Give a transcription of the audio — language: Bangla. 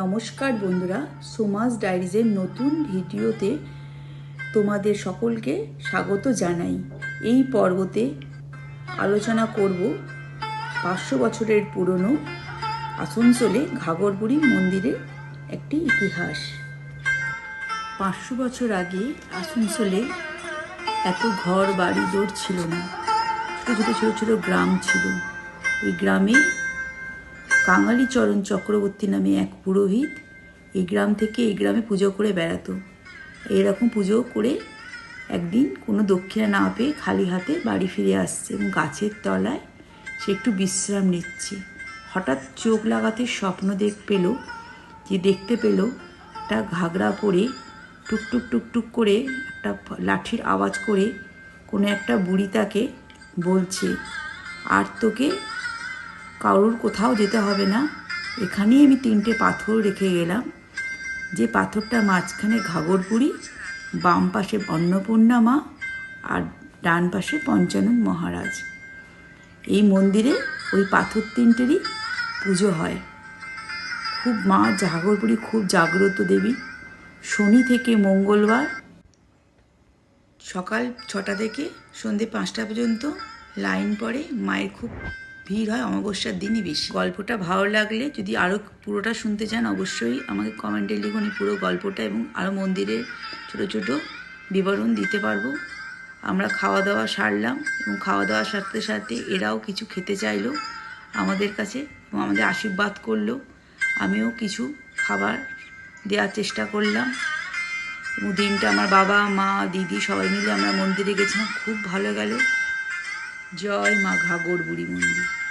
নমস্কার বন্ধুরা, সোমাস ডায়েরিজের নতুন ভিডিওতে তোমাদের সকলকে স্বাগত জানাই। এই পর্বতে আলোচনা করব পাঁচশো বছরের পুরনো আসানসোলে ঘাগরবুড়ি মন্দিরের একটি ইতিহাস। পাঁচশো বছর আগে আসানসোলে এত ঘর বাড়ি দৌড় ছিল না। ছোটো ছোটো ছোটো ছোটো গ্রাম ছিল। ওই গ্রামে কাঙালিচরণ চক্রবর্তী নামে এক পুরোহিত এই গ্রাম থেকে এই গ্রামে পুজো করে বেড়াতো। এরকম পুজো করে একদিন কোনো দক্ষিণা না পেয়ে খালি হাতে বাড়ি ফিরে আসছে এবং গাছের তলায় সে একটু বিশ্রাম নিচ্ছে। হঠাৎ চোখ লাগাতে স্বপ্ন দেখ পেল যে দেখতে পেল একটা ঘাগরা পরে টুকটুক টুকটুক করে একটা লাঠির আওয়াজ করে কোনো একটা বুড়ি তাকে বলছে, আর তোকে কারোর কোথাও যেতে হবে না। এখানেই আমি তিনটে পাথর রেখে গেলাম। যে পাথরটার মাঝখানে ঘাগরপুরি বাম পাশে অন্নপূর্ণা মা আর ডান পাশে পঞ্চানন মহারাজ। এই মন্দিরে ওই পাথর তিনটেরই পুজো হয়। খুব মা ঘাগরপুরি খুব জাগ্রত দেবী। শনি থেকে মঙ্গলবার সকাল ছটা থেকে সন্ধে পাঁচটা পর্যন্ত লাইন পড়ে, মায়ের খুব ভিড় হয়, অমাবস্যার দিনই বেশি। গল্পটা ভালো লাগলে যদি আরও পুরোটা শুনতে চান, অবশ্যই আমাকে কমেন্টে লিখুন। এই পুরো গল্পটা এবং আরও মন্দিরের ছোটো ছোটো বিবরণ দিতে পারব। আমরা খাওয়া দাওয়া সারলাম এবং খাওয়া দাওয়ার সাথে সাথে এরাও কিছু খেতে চাইলো আমাদের কাছে এবং আমাদের আশীর্বাদ করল। আমিও কিছু খাবার দেওয়ার চেষ্টা করলাম। এবং দিনটা আমার বাবা, মা, দিদি সবাই মিলে আমরা মন্দিরে গেছিলাম। খুব ভালো গেল। জয় মা ঘাগর বুড়ি মন্দির।